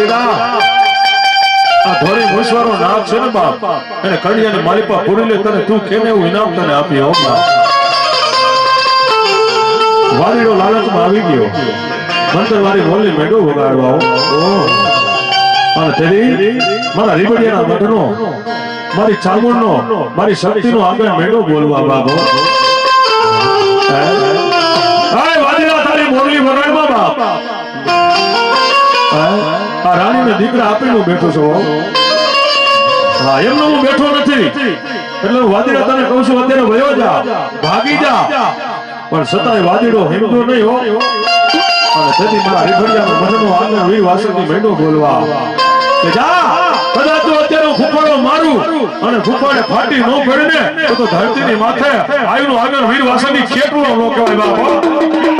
વાડીડા આ ધોરી ને તને તને આવી ગયો મંતરવાળી મોલી મેડો વગાડવા. અને તેરી મારા રીબડિયાના મઢનો, મારી ચામુંડનો, મારી શક્તિનો આગળ મેળો બોલવા બાબો? દીકરા આપીને હું બેઠો છું, હા. એમનો હું બેઠો નથી. એટલે હું વાદીડા તને કહું છું, અત્યારે વયો જા. ભાગી જા. પણ છતાંય વાદીડો હિમતો નહીં, હો. અને તેથી મારા રીફળિયાનો મનનો આગળ વીર મેંડો બોલવા. કે જા, કદાચ તું અત્યારે ફૂફાડો મારું અને ફૂફાડે ફાટી ન પડે ને, તો ધરતીની માથે આયુનું આગળ વીર વાસણની કેટલું ન કહેવાય બાપા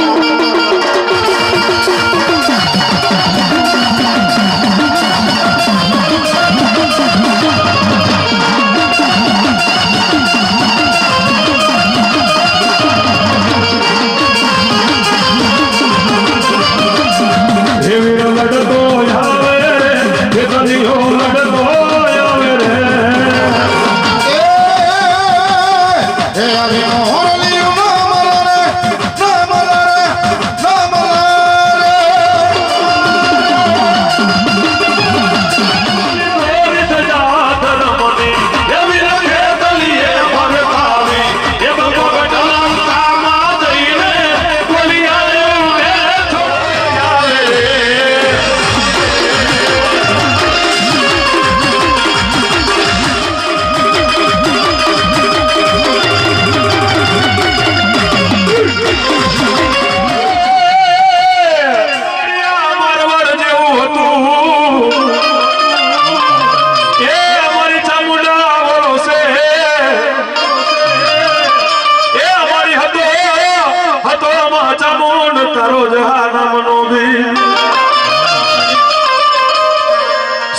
ચામુંડ તારો જહાનામનો ભી.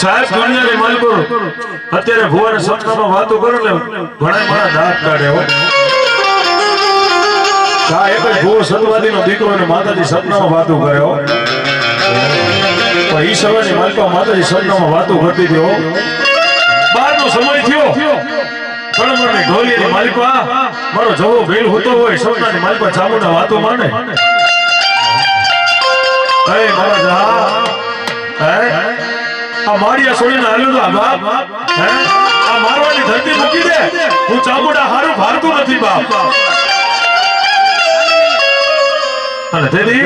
સાહેબ દુનિયાની માલિકો, અત્યારે ભુવાને સપનામાં વાતો કરો ને, ઘણા ઘણા દાંત કાઢે હો. કા એક જ ભુવો સતવાદીનો દીકરો અને માતાજી સપનામાં વાતો કરે હો. પણ ઈ સમયની માલિકો માતાજી સપનામાં વાતો કરતી હતી હો. બારનો સમય થયો. કળમરની ઢોલીની આ મારો જવો ભેલ હોતો હોય, સપનાની માલિકો ચામુંડા વાતો માને હે મારા જહા હે? આ માળિયા છોડીને હાલ્યો તો આ બાપ હે? આ મારવાની ધરતી મૂકી દે. હું ચામુંડા હારું અને તેથી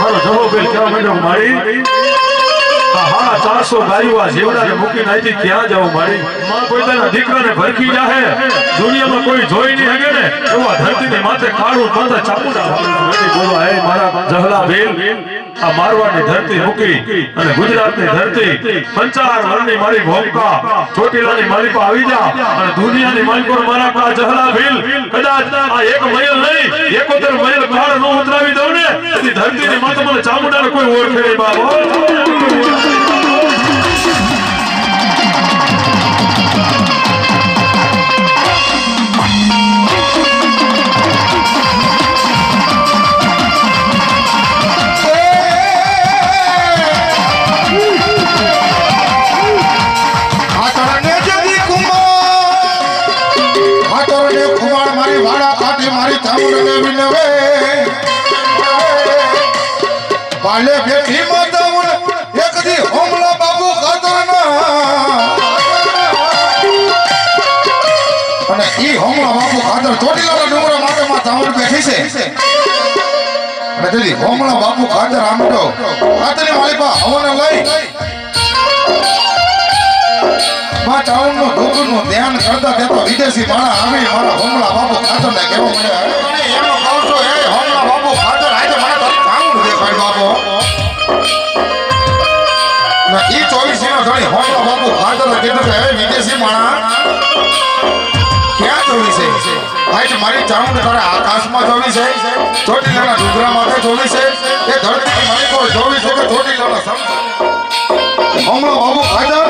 મારો જવો બેલ કેવા માંડ્યો, મારી હા ચારસો ગાયું આ જેવડાને મૂકીને અહીંથી ક્યાં જવું મારી? માં પોતાના દીકરાને ભરખી જાહે. દુનિયામાં કોઈ જોઈ નહીં હગે ને. એવા ધરતીને માથે કાળું માથે ચાપુડા બોલો હે મારા જહલા બેલ. આ મારવાડની ધરતી મૂકી અને ગુજરાતની ધરતી પંચાર વરની મારી ભોમકા ચોટીલાની માલિકો આવી જા અને દુનિયાની માલિકો મારા કા જહલા ભીલ. કદાચ આ એક મયલ નહીં, એકોતેર મહિલ પહાડ નો ઉતરાવી દઉં ને. ધરતીની માથે મને ચામુંડાને કોઈ ઓળખે નહીં બાબો ચામુંડને વિનવે પાલે બેઠી માતાઉન એક દી હોમલા બાબુ ખાતરના અને ઈ હોમલા બાબુ ખાતર ચોટીલાના ડુંગરા માટે માં ચામુંડ બેઠી છે. અને તેથી હોમલા બાપુ ખાતર આમટો ખાતરની માલિકા હવાને લઈ માં ઢોકરનું ધ્યાન કરતા તેતો વિદેશી માળા આવી મારા હોમલા બાપુ ખાતર કેવો મને એનો કહું છું એ હોમલા બાપુ ખાતર આજે મને તો ચાઉન દેખાય બાપુ. ના, ઈ ચોવીસી નો ધણી હોમલા બાપુ ખાતર કીધું કે વિદેશી માણા, ક્યાં જોવી છે ભાઈ મારી ચાઉન તારે આકાશમાં જોવી છે ચોટીલાના ડુંગરા માથે જોવી છે એ ધરતી માલિકો જોવી છે કે ચોટીલાના સમ હમણાં બાબુ ખાતર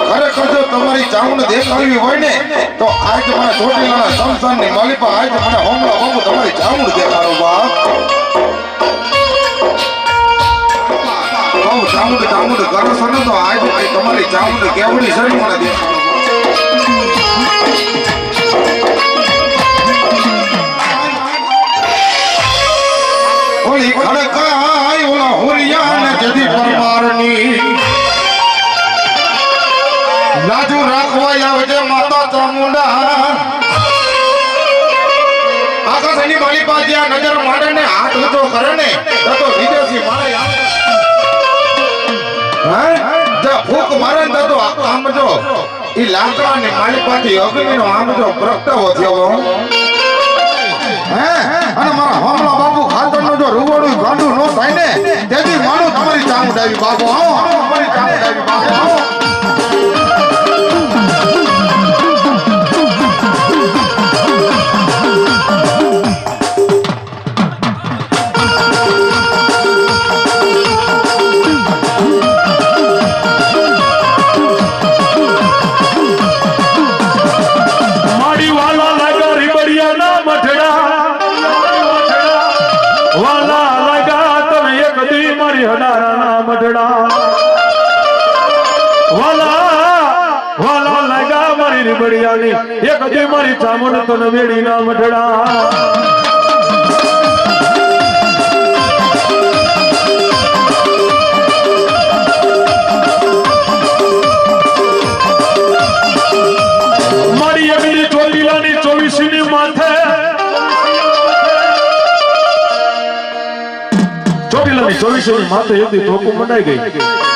ખરેખર જો તમારી ચામુંડ દેખાવી હોય ને, તો આજ મને ચોટીલાના સંસ્થાનની માલિપા, આજ મને હમણાં બાબુ તમારી ચામુંડ દેખાડો બા બહુ ચામુંડ ચામુંડ કરો છો ને તો આજ તમારી ચામુંડ કેવડી શરીર મને દેખાડો લાજુ રાખવા આવજે માતા ચામુંડા આકાશ એની માલી પાસે આ નજર માંડે ને હાથ ઊંચો કરે ને તો વિદેશી મારે. હે? મારે ને તો આમ જો ઈ લાકડા ને માલી આમ જો પ્રગટાવો થયો હો. હે? અને મારા હમલા બાપુ ખાતરનું જો રૂવાડું નો થાય ને, તેથી માનું તમારી ચામુંડાવી બાપુ આવો તમારી ચામુંડાવી બાપુ આવો રીબડિયાની એક હજી મારી ચામુન તો નવેડી ના મઢડા. ચોવીસો ની માથે. એથી ધોકું મંડાઈ ગઈ.